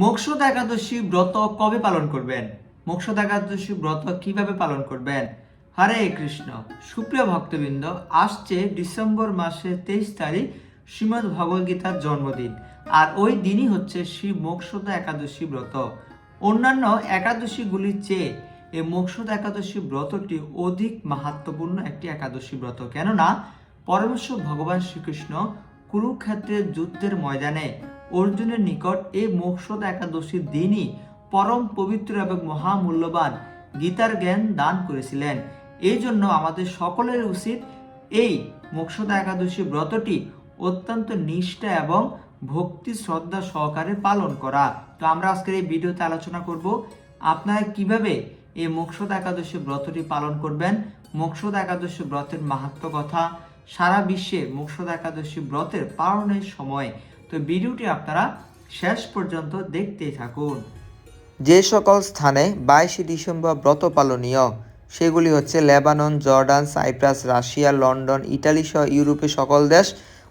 মোক্ষদ একাদশী ব্রত কবে পালন করবেন? মোক্ষদ একাদশী ব্রত কীভাবে পালন করবেন? হরে কৃষ্ণ। সুপ্রিয় ভক্তবৃন্দ, আসছে ডিসেম্বর মাসের তেইশ তারিখ শ্রীমদ্ ভগবদ্গীতার জন্মদিন। আর ওই দিনই হচ্ছে শ্রী মোক্ষদা একাদশী ব্রত। অন্যান্য একাদশীগুলির চেয়ে এই মোক্ষদ একাদশী ব্রতটি অধিক মাহাত্মপূর্ণ একটি একাদশী ব্রত। কেননা, পরমেশ্বর ভগবান শ্রীকৃষ্ণ কুরুক্ষেত্রের যুদ্ধের ময়দানে অর্জুনের নিকট এই মোক্ষদ একাদশীর দিনই পরম পবিত্র এবং মহামূল্যবান গীতার জ্ঞান দান করেছিলেন। এই জন্য আমাদের সকলের উচিত এই মোক্ষদা একাদশী ব্রতটি অত্যন্ত নিষ্ঠা এবং ভক্তি শ্রদ্ধা সহকারে পালন করা। তো আমরা আজকের এই ভিডিওতে আলোচনা করব, আপনারা কীভাবে এই মোক্ষদা একাদশী ব্রতটি পালন করবেন? মোক্ষদা একাদশী ব্রতের মাহাত্ম কথা, সারা বিশ্বে মোক্ষদা একাদশী ব্রতের পালনের সময় তো ভিডিওটি আপনারা শেষ পর্যন্ত দেখতেই থাকুন। যে সকল স্থানে বাইশে ডিসেম্বর ব্রত পালনীয়, সেগুলি হচ্ছে Lebanon, Jordan, Cyprus, Russia, London, Italy সহ ইউরোপের সকল দেশ,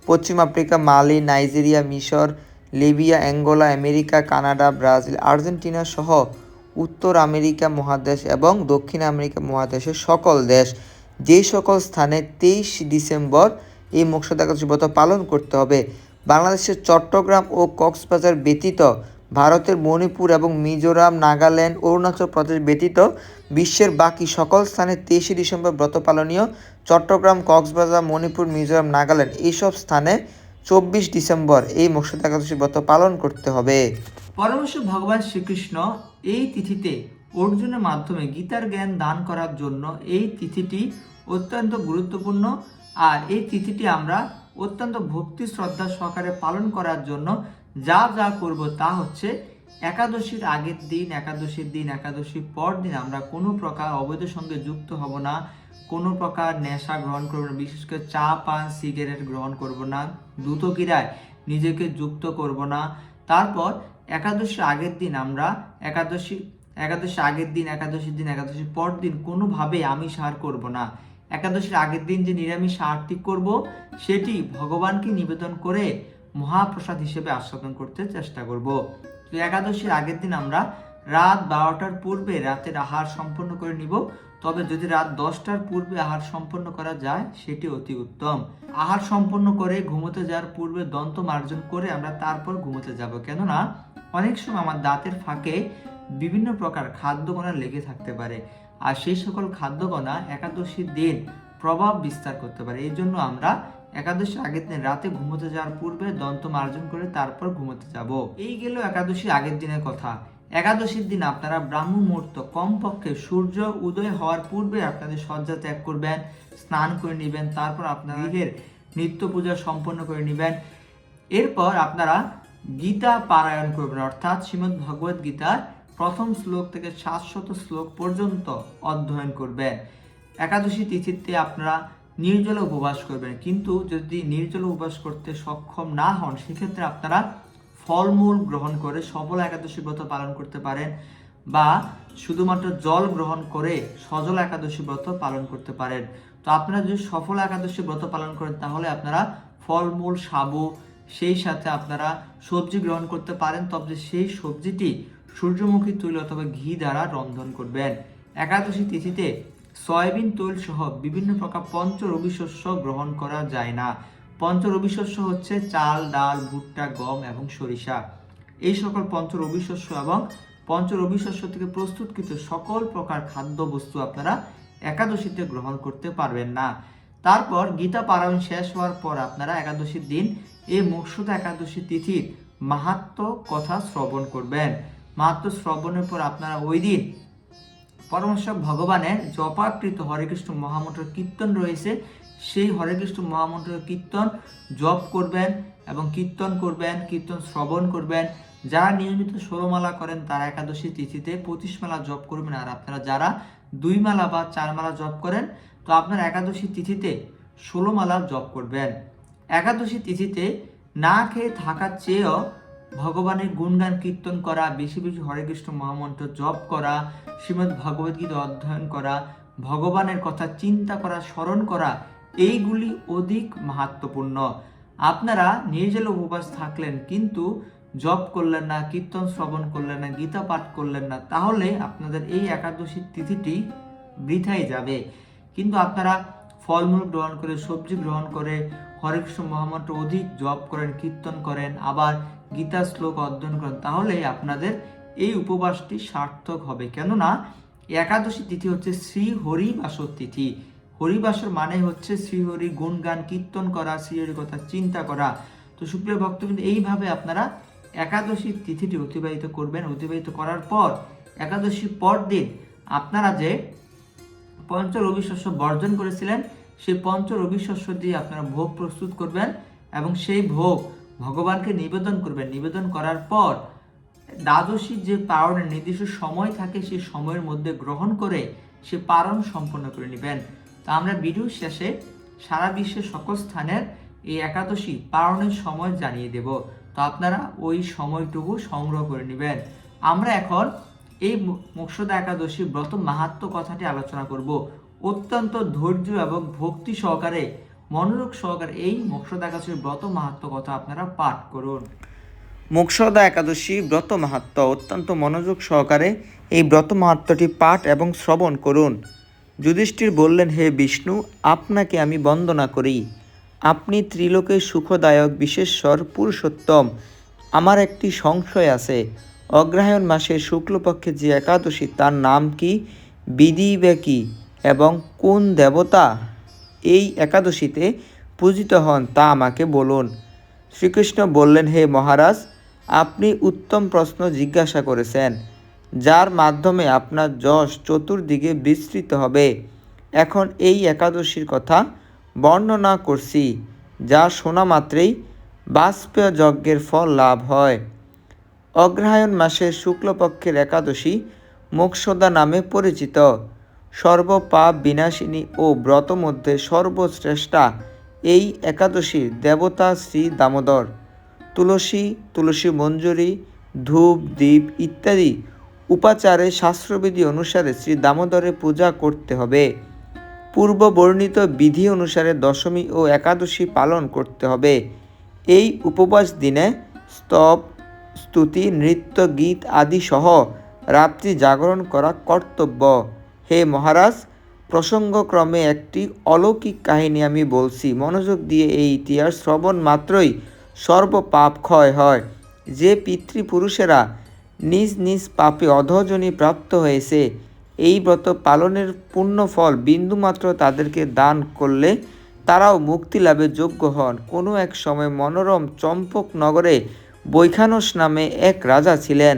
পশ্চিম আফ্রিকা, মালি, নাইজেরিয়া, মিশর, Libya, Angola, America, Canada, Brazil, Argentina সহ উত্তর আমেরিকা মহাদেশ এবং দক্ষিণ আমেরিকা মহাদেশের সকল দেশ। যেই সকল স্থানে তেইশ ডিসেম্বর এই মোক্ষদ একাদশী ব্রত পালন করতে হবে বাংলাদেশের চট্টগ্রাম ও কক্সবাজার ব্যতীত ভারতের মণিপুর এবং মিজোরাম, নাগাল্যান্ড, অরুণাচল প্রদেশ ব্যতীত বিশ্বের বাকি সকল স্থানে তেইশে ডিসেম্বর ব্রত পালনীয় চট্টগ্রাম, কক্সবাজার, মণিপুর, মিজোরাম, নাগাল্যান্ড এইসব স্থানে চব্বিশ ডিসেম্বর এই মোক্ষদ একাদশী ব্রত পালন করতে হবে। পরমেশ্বর ভগবান শ্রীকৃষ্ণ এই তিথিতে অর্জুনের মাধ্যমে গীতার জ্ঞান দান করার জন্য এই তিথিটি অত্যন্ত গুরুত্বপূর্ণ। আর এই তিথিটি আমরা অত্যন্ত ভক্তি শ্রদ্ধা সহকারে পালন করার জন্য যা যা করব তা হচ্ছে একাদশীর আগের দিন, একাদশীর দিন, একাদশীর পর দিন আমরা কোনো প্রকার অবৈধের সঙ্গে যুক্ত হব না, কোনো প্রকার নেশা গ্রহণ করব না, বিশেষ করে চা, পান, সিগারেট গ্রহণ করব না, দ্রুত ক্রীড়ায় নিজেকে যুক্ত করব না। তারপর একাদশীর আগের দিন আমরা একাদশী একাদশী আগের দিন, একাদশীর দিন, একাদশীর পর দিন কোনোভাবে আমিষ আহার করব না। একাদশীর আগের দিন যে নিরামিষ আহারটি করব, সেটি ভগবানকে নিবেদন করে মহাপ্রসাদ হিসেবে আস্বাদন করতে চেষ্টা করব। তো একাদশীর আগের দিন আমরা রাত বারোটার পূর্বে রাতের আহার সম্পন্ন করে নিব। তবে যদি রাত দশটার পূর্বে আহার সম্পন্ন করা যায়, সেটি অতি উত্তম। আহার সম্পন্ন করে ঘুমোতে যাওয়ার পূর্বে দন্ত মার্জন করে আমরা তারপর ঘুমোতে যাব। কেননা, অনেক সময় আমার দাঁতের ফাঁকে বিভিন্ন প্রকার খাদ্য খাদ্যকণা লেগে থাকতে পারে। আর সেই সকল খাদ্যকণা একাদশীর দিন প্রভাব বিস্তার করতে পারে। এই জন্য আমরা একাদশী আগের দিন রাতে ঘুমোতে যাওয়ার পূর্বে দন্ত মার্জন করে তারপর ঘুমোতে যাব। এই গেল একাদশীর আগের দিনের কথা। একাদশীর দিন আপনারা ব্রাহ্ম মুহূর্ত কমপক্ষে সূর্য উদয় হওয়ার পূর্বে আপনাদের শয্যা ত্যাগ করবেন, স্নান করে নেবেন, তারপর আপনার গৃহের নিত্য পূজা সম্পন্ন করে নেবেন। এরপর আপনারা গীতা পারায়ণ করবেন, অর্থাৎ শ্রীমদ্ ভগবদ গীতার প্রথম শ্লোক থেকে সাতশত শ্লোক পর্যন্ত অধ্যয়ন করবেন একাদশী তিথিতে আপনারা নির্জলে উপবাস করবেন। কিন্তু যদি নির্জলে উপবাস করতে সক্ষম না হন, সেক্ষেত্রে আপনারা ফলমূল গ্রহণ করে সফল একাদশী ব্রত পালন করতে পারেন বা শুধুমাত্র জল গ্রহণ করে সজল একাদশী ব্রত পালন করতে পারেন। তো আপনারা যদি সফল একাদশী ব্রত পালন করেন, তাহলে আপনারা ফলমূল, সাবু, সেই সাথে আপনারা সবজি গ্রহণ করতে পারেন। তবে সেই সবজিটি সূর্যমুখী তৈল অথবা ঘি দ্বারা রন্ধন করবেন। একাদশী তিথিতে সয়াবিন তৈল সহ বিভিন্ন প্রকার পঞ্চ রবি শস্য গ্রহণ করা যায় না। পঞ্চ রবি শস্য হচ্ছে চাল, ডাল, ভুট্টা, গম এবং সরিষা। এই সকল পঞ্চ রবি শস্য এবং পঞ্চ রবি শস্য থেকে প্রস্তুতকৃত সকল প্রকার খাদ্য বস্তু আপনারা একাদশীতে গ্রহণ করতে পারবেন না। তারপর গীতা পারায়ণ শেষ হওয়ার পর আপনারা একাদশীর দিন এই মোক্ষদা একাদশী তিথির মাহাত্ম কথা শ্রবণ করবেন। মাহাত্ম শ্রবণের পর আপনারা ওই দিন পরমেশ্বর ভগবানের জপাকৃত হরে কৃষ্ণ মহামন্ত্র কীর্তন রয়েছে, সেই হরে কৃষ্ণ মহামন্ত্র কীর্তন জপ করবেন এবং কীর্তন করবেন, কীর্তন শ্রবণ করবেন। যারা নিয়মিত ষোলোমালা করেন, তারা একাদশী তিথিতে পঁচিশ মালা জপ করবেন। আর আপনারা যারা দুই মালা বা চার মালা জপ করেন, তো আপনার একাদশী তিথিতে ষোলো মালা জপ করবেন। একাদশী তিথিতে না খেয়ে থাকার চেয়েও ভগবানের গুণগান কীর্তন করা, বেশি বেশি হরে কৃষ্ণ মহামন্ত্র জপ করা, শ্রীমদ্ ভগবদ্গীতা অধ্যয়ন করা, ভগবানের কথা চিন্তা করা, স্মরণ করা, এইগুলি অধিক মাহাত্মপূর্ণ। আপনারা নির্জল উপবাস থাকলেন কিন্তু জপ করলেন না, কীর্তন শ্রবণ করলেন না, গীতা পাঠ করলেন না, তাহলে আপনাদের এই একাদশীর তিথিটি বৃথাই যাবে। কিন্তু আপনারা ফলমূল গ্রহণ করে, সবজি গ্রহণ করে, হরে কৃষ্ণ মহামন্ত্র অধিক জপ করেন, কীর্তন করেন, আবার গীতা শ্লোক অধ্যয়ন করেন, তাহলে আপনাদের এই উপবাসটি সার্থক হবে। কেননা একাদশী তিথি হচ্ছে শ্রী হরিবাসর তিথি হরিবাসর মানে হচ্ছে শ্রীহরি, গুণগান, কীর্তন করা শ্রীহরি কথা চিন্তা করা। তো সুপ্রিয় ভক্তবৃন্দ, এইভাবে আপনারা একাদশীর তিথিটি অতিবাহিত করবেন। অতিবাহিত করার পর, একাদশী পর দিন আপনারা যে পঞ্চ রবি শস্য বর্জন করেছিলেন, সেই পঞ্চ রবি শস্য দিয়ে আপনারা ভোগ প্রস্তুত করবেন এবং সেই ভোগ ভগবানকে নিবেদন করবেন। নিবেদন করার পর দ্বাদশী যে পারণের নির্দিষ্ট সময় থাকে সেই সময়ের মধ্যে গ্রহণ করে সে পারণ সম্পন্ন করে নেবেন। তা আমরা ভিডিও শেষে সারা বিশ্বের সকল স্থানের এই একাদশী পারণের সময় জানিয়ে দেব। তো আপনারা ওই সময়টুকু সংগ্রহ করে নেবেন। আমরা এখন এই মোক্ষদা একাদশী ব্রত মাহাত্ম কথাটি আলোচনা করব। অত্যন্ত ধৈর্য এবং ভক্তি সহকারে মনোযোগ সহকারে এই মোক্ষদা একাদশীর ব্রত মাহাত্ম কথা আপনারা পাঠ করুন। মোক্ষদা একাদশী ব্রত মাহাত্ম, অত্যন্ত মনোযোগ সহকারে এই ব্রত মাহাত্মটি পাঠ এবং শ্রবণ করুন। যুধিষ্ঠির বললেন, হে বিষ্ণু, আপনাকে আমি বন্দনা করি। আপনি ত্রিলোকের সুখদায়ক বিশেশ্বর পুরুষোত্তম। আমার একটি সংশয় আছে। অগ্রহায়ণ মাসের শুক্লপক্ষে যে একাদশী, তার নাম কি? বিধি বা কি? এবং কোন দেবতা? এই একাদশীতে পূজিত হন, তা আমাকে বলুন। শ্রীকৃষ্ণ বললেন, হে মহারাজ, আপনি উত্তম প্রশ্ন জিজ্ঞাসা করেছেন, যার মাধ্যমে আপনার যশ চতুর্দিকে বিস্তৃত হবে। এখন এই একাদশীর কথা বর্ণনা করছি, যা শোনা মাত্রেই বাষ্পীয় যজ্ঞের ফল লাভ হয়। অগ্রহায়ণ মাসের শুক্লপক্ষের একাদশী মোক্ষদা নামে পরিচিত। সর্বপাপ বিনাশিনী ও ব্রত মধ্যে সর্বশ্রেষ্ঠা এই একাদশীর দেবতা শ্রী দামোদর। তুলসী তুলসী মঞ্জুরি, ধূপ দ্বীপ ইত্যাদি উপাচারে শাস্ত্রবিধি অনুসারে শ্রী দামোদরের পূজা করতে হবে। পূর্ব বর্ণিত বিধি অনুসারে দশমী ও একাদশী পালন করতে হবে। এই উপবাস দিনে স্তব, স্তুতি, নৃত্য, গীত আদি সহ রাত্রি জাগরণ করা কর্তব্য। হে মহারাজ, প্রসঙ্গক্রমে একটি অলৌকিক কাহিনী আমি বলছি। মনোযোগ দিয়ে এই ইতিহাস শ্রবণ মাত্রই সর্বপাপ ক্ষয় হয়। যে পিতৃপুরুষেরা নিজ নিজ পাপে অধজনী প্রাপ্ত হয়েছে, এই ব্রত পালনের পূর্ণ ফল বিন্দুমাত্র তাদেরকে দান করলে তারাও মুক্তি লাভের যোগ্য হন। কোনো এক সময় মনোরম চম্পক নগরে বৈখানস নামে এক রাজা ছিলেন।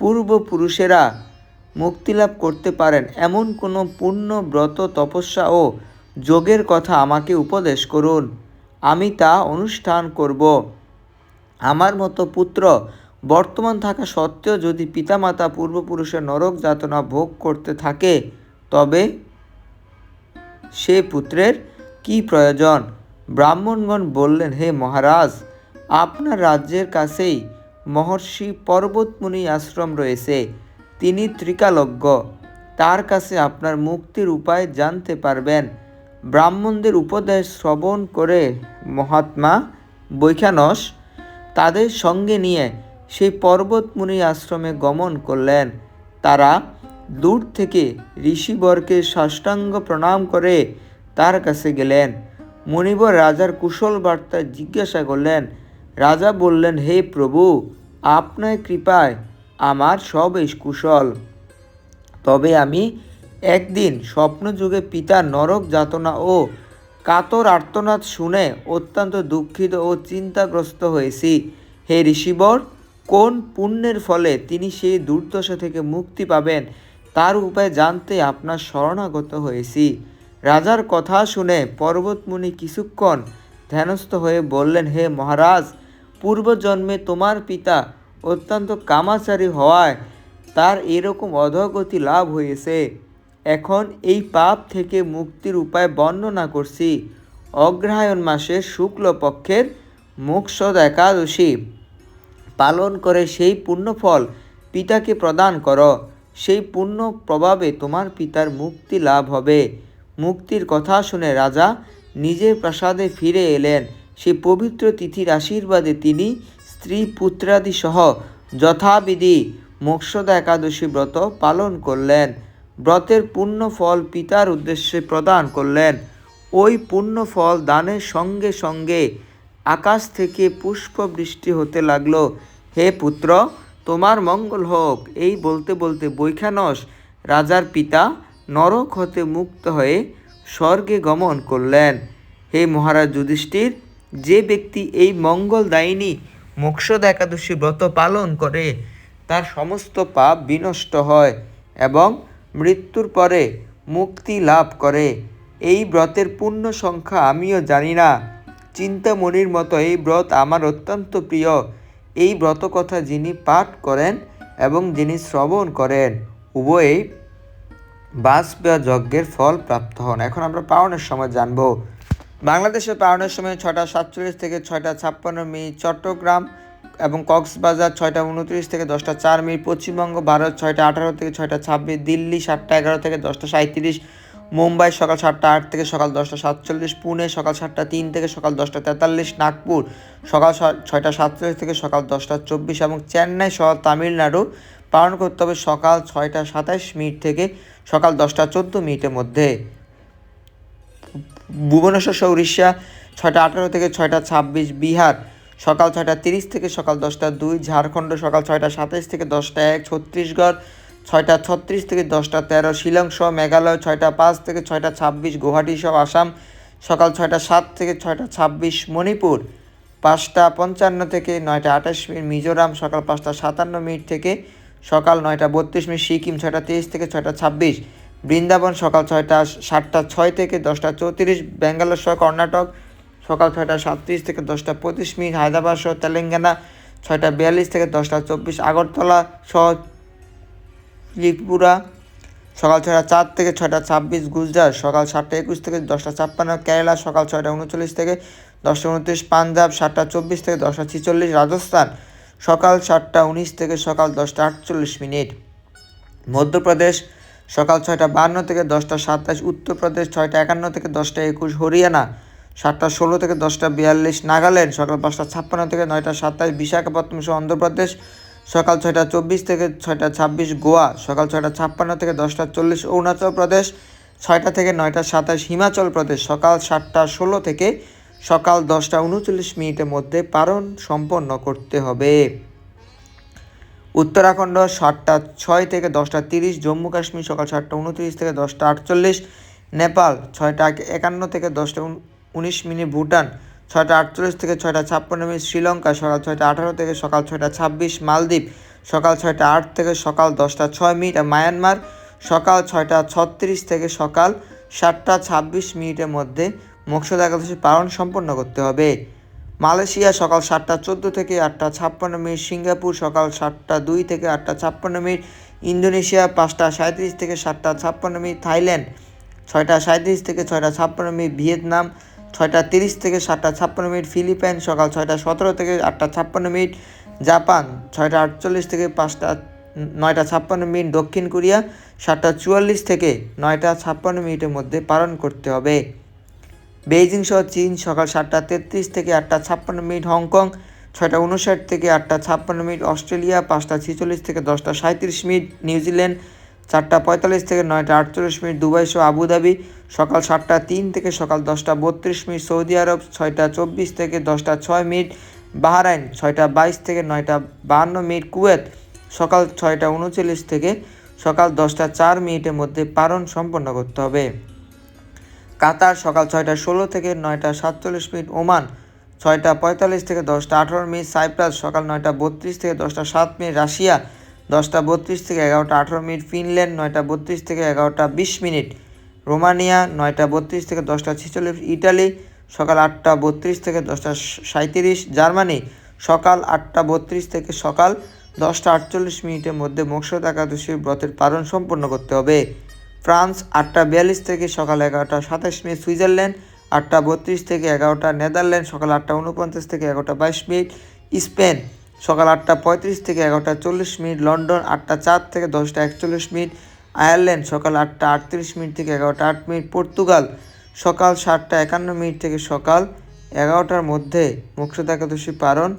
পূর্বপুরুষেরা মুক্তিলাভ করতে পারেন। এমন কোনো পূর্ণ ব্রত, তপস্যা ও যোগের কথা আমাকে উপদেশ করুন। আমি তা অনুষ্ঠান করব। আমার মতো পুত্র বর্তমান থাকা সত্ত্বেও যদি পিতামাতা পূর্বপুরুষের নরক যাতনা ভোগ করতে থাকে, তবে সে পুত্রের কি প্রয়োজন? ব্রাহ্মণগণ বললেন, হে মহারাজ, আপনার রাজ্যের কাছেই মহর্ষি পর্বতমুনি আশ্রম রয়েছে। তিনি ত্রিকালজ্ঞ তার কাছে আপনার মুক্তির উপায় জানতে পারবেন। ব্রাহ্মণদের উপদেশ শ্রবণ করে মহাত্মা বৈখানস তাদের সঙ্গে নিয়ে সেই পর্বতমুনি আশ্রমে গমন করলেন। তারা দূর থেকে ঋষিবরকে সাষ্টাঙ্গ প্রণাম করে তার কাছে গেলেন। মণিবর রাজার কুশল বার্তা জিজ্ঞাসা করলেন, রাজা বললেন, হে প্রভু আপনার কৃপায় আমার সবই কুশল। তবে আমি একদিন স্বপ্নযুগে পিতার নরক যাতনা ও কাতর আর্তনাদ শুনে অত্যন্ত দুঃখিত ও চিন্তাগ্রস্ত হয়েছি। হে ঋষিবর, কোন পুণ্যের ফলে তিনি সেই দুর্দশা থেকে মুক্তি পাবেন তার উপায় জানতে আপনার শরণাগত হয়েছি। রাজার কথা শুনে পর্বতমুনি কিছুক্ষণ ধ্যানস্থ হয়ে বললেন, হে মহারাজ পূর্বজন্মে তোমার পিতা অত্যন্ত কামাচারী হওয়ায় তার এরকম অধগতি লাভ হয়েছে। এখন এই পাপ থেকে মুক্তির উপায় বর্ণনা করছি। অগ্রহায়ণ মাসের শুক্লপক্ষের মোক্ষদ একাদশী। পালন করে সেই পুণ্যফল পিতাকে প্রদান করো। সেই পুণ্য প্রভাবে তোমার পিতার মুক্তি লাভ হবে। মুক্তির কথা শুনে রাজা নিজের প্রাসাদে ফিরে এলেন। সেই পবিত্র তিথির আশীর্বাদে তিনি স্ত্রী পুত্রাদি সহ যথাবিধি মোক্ষদা একাদশী ব্রত পালন করলেন। ব্রতের পুণ্য ফল পিতার উদ্দেশ্যে প্রদান করলেন। ওই পুণ্য ফল দানের সঙ্গে সঙ্গে আকাশ থেকে পুষ্প বৃষ্টি হতে লাগল। হে পুত্র, তোমার মঙ্গল হোক। এই বলতে বলতে বৈখানস রাজার পিতা নরক হতে মুক্ত হয়ে স্বর্গে গমন করলেন। হে মহারাজ যুধিষ্ঠির যে ব্যক্তি এই মঙ্গলদায়িনী মোক্ষদ একাদশী ব্রত পালন করে, তার সমস্ত পাপ বিনষ্ট হয় এবং মৃত্যুর পরে মুক্তি লাভ করে। এই ব্রতের পূর্ণ সংখ্যা আমিও জানি না। চিন্তামণির মতো এই ব্রত আমার অত্যন্ত প্রিয়। এই ব্রত কথা যিনি পাঠ করেন এবং যিনি শ্রবণ করেন, উভয়েই বাজপেয় যজ্ঞের ফল প্রাপ্ত হন। এখন আমরা পাওনের সময় জানব। বাংলাদেশে পাওয়ানোর সময় ছটা সাতচল্লিশ থেকে ছয়টা ছাপ্পান্ন মিনিট চট্টগ্রাম এবং কক্সবাজার ছয়টা উনত্রিশ থেকে দশটা চার মিনিট পশ্চিমবঙ্গ ভারত ছয়টা আঠারো থেকে ছয়টা ছাব্বিশ, দিল্লি সাতটা এগারো থেকে দশটা সাঁত্রিশ মুম্বাই সকাল সাতটা আট থেকে সকাল দশটা সাতচল্লিশ, পুনে সকাল সাতটা তিন থেকে সকাল দশটা তেতাল্লিশ, নাগপুর সকাল ছয়টা সাতচল্লিশ থেকে সকাল দশটা চব্বিশ এবং চেন্নাই সহ তামিলনাড়ু পালন করতে হবে সকাল ছয়টা সাতাশ মিনিট থেকে সকাল দশটা চোদ্দ মিনিটের মধ্যে। ভুবনেশ্বর সহ উড়িষ্যা ছয়টা আঠারো থেকে ছয়টা ছাব্বিশ, বিহার সকাল ছয়টা তিরিশ থেকে সকাল দশটা দুই, ঝাড়খণ্ড সকাল ছয়টা সাতাইশ থেকে দশটা এক, ছত্তিশগড় ছয়টা ছত্রিশ থেকে দশটা তেরো, শিলং সহ মেঘালয় ছয়টা পাঁচ থেকে ছয়টা ছাব্বিশ, গুয়াহাটি সহ আসাম সকাল ছয়টা সাত থেকে ছয়টা ছাব্বিশ, মণিপুর পাঁচটা পঞ্চান্ন থেকে নয়টা আঠাশ মিনিট, মিজোরাম সকাল পাঁচটা সাতান্ন মিনিট থেকে সকাল নয়টা বত্রিশ মিনিট, সিকিম ছয়টা তেইশ থেকে ছয়টা ছাব্বিশ বৃন্দাবন সকাল ছয়টা, সাতটা ছয় থেকে দশটা চৌত্রিশ ব্যাঙ্গালোর সহ কর্ণাটক সকাল ছয়টা সাতত্রিশ থেকে দশটা পঁচিশ মিনিট, হায়দ্রাবাদ সহ তেলেঙ্গানা ছয়টা বিয়াল্লিশ থেকে দশটা চব্বিশ, আগরতলা সহ ত্রিপুরা সকাল ছয়টা চার থেকে ছয়টা ছাব্বিশ, গুজরাট সকাল সাতটা একুশ থেকে দশটা ছাপ্পান্ন, কেরালা সকাল ছয়টা উনচল্লিশ থেকে দশটা উনত্রিশ, পাঞ্জাব সাতটা চব্বিশ থেকে দশটা ছিচল্লিশ, রাজস্থান সকাল সাতটা উনিশ থেকে সকাল দশটা আটচল্লিশ মিনিট, মধ্যপ্রদেশ সকাল ছয়টা বান্ন থেকে দশটা সাতাশ উত্তরপ্রদেশ ছয়টা একান্ন থেকে দশটা একুশ, হরিয়ানা সাতটা ষোলো থেকে দশটা বিয়াল্লিশ, নাগাল্যান্ড সকাল পাঁচটা ছাপ্পান্ন থেকে নয়টা সাতাশ, বিশাখাপত্তনম সহ অন্ধ্রপ্রদেশ সকাল ছয়টা চব্বিশ থেকে ছয়টা ছাব্বিশ, গোয়া সকাল ছয়টা ছাপ্পান্ন থেকে দশটা চল্লিশ, অরুণাচল প্রদেশ ছয়টা থেকে নয়টা সাতাশ, হিমাচল প্রদেশ সকাল সাতটা ষোলো থেকে সকাল দশটা উনচল্লিশ মিনিটের মধ্যে পারণ সম্পন্ন করতে হবে। উত্তরাখণ্ড সাতটা ছয় থেকে দশটা তিরিশ, জম্মু কাশ্মীর সকাল সাতটা উনত্রিশ থেকে দশটা আটচল্লিশ, নেপাল ছয়টা একান্ন থেকে দশটা উন- উনিশ মিনিট, ভুটান ছয়টা আটচল্লিশ থেকে ছয়টা ছাপ্পান্ন মিনিট, শ্রীলঙ্কা সকাল ছয়টা আঠারো থেকে সকাল ছয়টা ছাব্বিশ, মালদ্বীপ সকাল ছয়টা আট থেকে সকাল দশটা ছয় মিনিট আর মায়ানমার সকাল ছয়টা ছত্রিশ থেকে সকাল সাতটা ছাব্বিশ মিনিটের মধ্যে মোক্ষদা একাদশী পালন সম্পন্ন করতে হবে। মালয়েশিয়া সকাল সাতটা চোদ্দ থেকে আটটা ছাপ্পান্ন মিনিট, সিঙ্গাপুর সকাল সাতটা দুই থেকে আটটা ছাপ্পান্ন মিনিট, ইন্দোনেশিয়া পাঁচটা সাঁত্রিশ থেকে সাতটা ছাপ্পান্ন মিনিট, থাইল্যান্ড ছয়টা সাঁত্রিশ থেকে ছয়টা ছাপ্পান্ন মিনিট, ভিয়েতনাম ছয়টা তিরিশ থেকে সাতটা ছাপ্পান্ন মিনিট ফিলিপাইন সকাল ছয়টা সতেরো থেকে আটটা ছাপ্পান্ন মিনিট, জাপান ছয়টা আটচল্লিশ থেকে পাঁচটা নয়টা ছাপ্পান্ন মিনিট, দক্ষিণ কোরিয়া সাতটা চুয়াল্লিশ থেকে নয়টা ছাপ্পান্ন মিনিটের মধ্যে পালন করতে হবে। বেইজিং সহ চীন সকাল সাতটা তেত্রিশ থেকে আটটা ছাপ্পান্ন মিনিট হংকং, ছয়টা উনষাট থেকে আটটা ছাপ্পান্ন মিনিট অস্ট্রেলিয়া, পাঁচটা ছিচল্লিশ থেকে দশটা সাঁত্রিশ মিনিট নিউজিল্যান্ড চারটা পঁয়তাল্লিশ থেকে নয়টা আটচল্লিশ মিনিট দুবাই সহ আবুধাবি সকাল সাতটা তিন থেকে সকাল দশটা বত্রিশ মিনিট সৌদি আরব, ছয়টা চব্বিশ থেকে দশটা ছয় মিনিট বাহরাইন, ছয়টা বাইশ থেকে নয়টা বাহান্ন মিনিট কুয়েত, সকাল ছয়টা উনচল্লিশ থেকে সকাল দশটা চার মিনিটের মধ্যে পারণ সম্পন্ন করতে হবে। কাতার সকাল ছয়টা ষোলো থেকে নয়টা সাতচল্লিশ মিনিট, ওমান ছয়টা পঁয়তাল্লিশ থেকে দশটা আঠারো মিনিট, সাইপ্রাস সকাল নয়টা বত্রিশ থেকে দশটা সাত মিনিট, রাশিয়া দশটা বত্রিশ থেকে এগারোটা আঠারো মিনিট, ফিনল্যান্ড নয়টা বত্রিশ থেকে এগারোটা বিশ মিনিট, রোমানিয়া নয়টা বত্রিশ থেকে দশটা ছেচল্লিশ, ইটালি সকাল আটটা বত্রিশ থেকে দশটা সাঁত্রিশ জার্মানি সকাল আটটা বত্রিশ থেকে সকাল দশটা আটচল্লিশ মিনিটের মধ্যে মোক্ষদ একাদশীর ব্রতের পালন সম্পন্ন করতে হবে। ফ্রান্স আটটা বিয়াল্লিশ থেকে সকাল এগারোটা সাতাশ মিনিট, সুইজারল্যান্ড আটটা বত্রিশ থেকে এগারোটা, নেদারল্যান্ড সকাল আটটা উনপঞ্চাশ থেকে এগারোটা বাইশ মিনিট, স্পেন সকাল আটটা পঁয়ত্রিশ থেকে এগারোটা চল্লিশ মিনিট, লন্ডন আটটা চার থেকে দশটা একচল্লিশ মিনিট, আয়ারল্যান্ড সকাল আটটা আটত্রিশ মিনিট থেকে এগারোটা আট মিনিট, পর্তুগাল সকাল সাতটা একান্ন মিনিট থেকে সকাল এগারোটার মধ্যে মোক্ষদ একাদশী পালন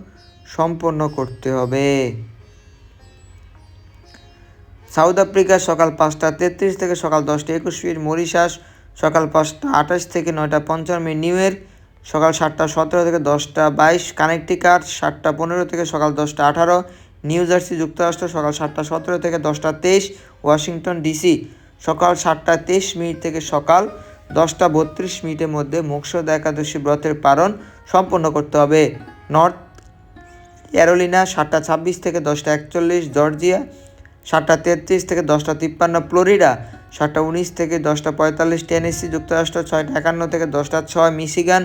সম্পন্ন করতে হবে। সাউথ আফ্রিকা সকাল পাঁচটা তেত্রিশ থেকে সকাল দশটা একুশ মিনিট, মরিশাস সকাল পাঁচটা আঠাশ থেকে নয়টা পঞ্চান্ন মিনিট, নিউ ইয়র্ক সকাল সাতটা সতেরো থেকে দশটা বাইশ, কানেকটিকাট সাতটা পনেরো থেকে সকাল দশটা আঠারো, নিউ জার্সি যুক্তরাষ্ট্র সকাল সাতটা সতেরো থেকে দশটা তেইশ, ওয়াশিংটন ডিসি সকাল সাতটা তেইশ মিনিট থেকে সকাল দশটা বত্রিশ মিনিটের মধ্যে মোক্ষদ একাদশী ব্রতের পালন সম্পন্ন করতে হবে। নর্থ ক্যারোলিনা সাতটা ছাব্বিশ থেকে দশটা একচল্লিশ, জর্জিয়া সাতটা তেত্রিশ থেকে দশটা তিপ্পান্ন, ফ্লোরিডা সাতটা উনিশ থেকে দশটা পঁয়তাল্লিশ, টেনেসি যুক্তরাষ্ট্র ছয়টা একান্ন থেকে দশটা ছয়, মিশিগান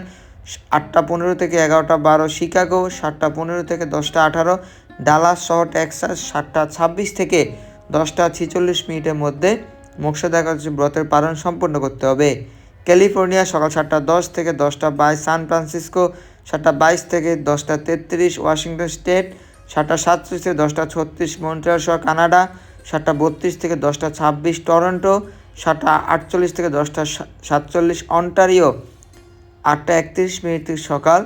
আটটা পনেরো থেকে এগারোটা বারো, শিকাগো সাতটা পনেরো থেকে দশটা আঠারো, ডালাস শহর টেক্সাস সাতটা ছাব্বিশ থেকে দশটা ছিচল্লিশ মিনিটের মধ্যে মোক্ষদ একাদশী ব্রতের পালন সম্পন্ন করতে হবে। ক্যালিফোর্নিয়া সকাল সাতটা দশ থেকে দশটা বাইশ, সান ফ্রান্সিসকো সাতটা বাইশ থেকে দশটা তেত্রিশ, ওয়াশিংটন স্টেট সাতটা সাতত্রিশ থেকে দশটা ছত্রিশ মন্ট্রিয়াল সহ কানাডা, সাতটা বত্রিশ থেকে দশটা ছাব্বিশ টরন্টো, সাতটা আটচল্লিশ থেকে দশটা সাতচল্লিশ অন্টারিও, আটটা একত্রিশ মিনিট থেকে সকাল,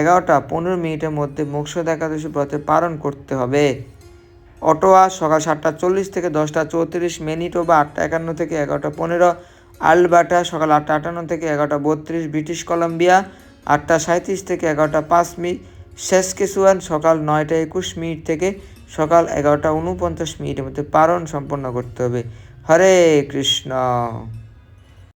এগারোটা পনেরো মিনিটের মধ্যে মোক্ষদ একাদশী ব্রতে পালন করতে হবে। অটোয়া সকাল সাতটা চল্লিশ থেকে দশটা চৌত্রিশ, মেনিটোবা আটটা একান্ন থেকে এগারোটা পনেরো, আলবার্টা সকাল আটটা আটান্ন থেকে এগারোটা বত্রিশ, ব্রিটিশ কলম্বিয়া আটটা সাঁত্রিশ থেকে এগারোটা পাঁচ মিনিট শেষকেসুয়ান সকাল নয়টা একুশ মিনিট থেকে সকাল এগারোটা উনপঞ্চাশ মিনিটের মধ্যে পারণ সম্পন্ন করতে হবে। হরে কৃষ্ণ।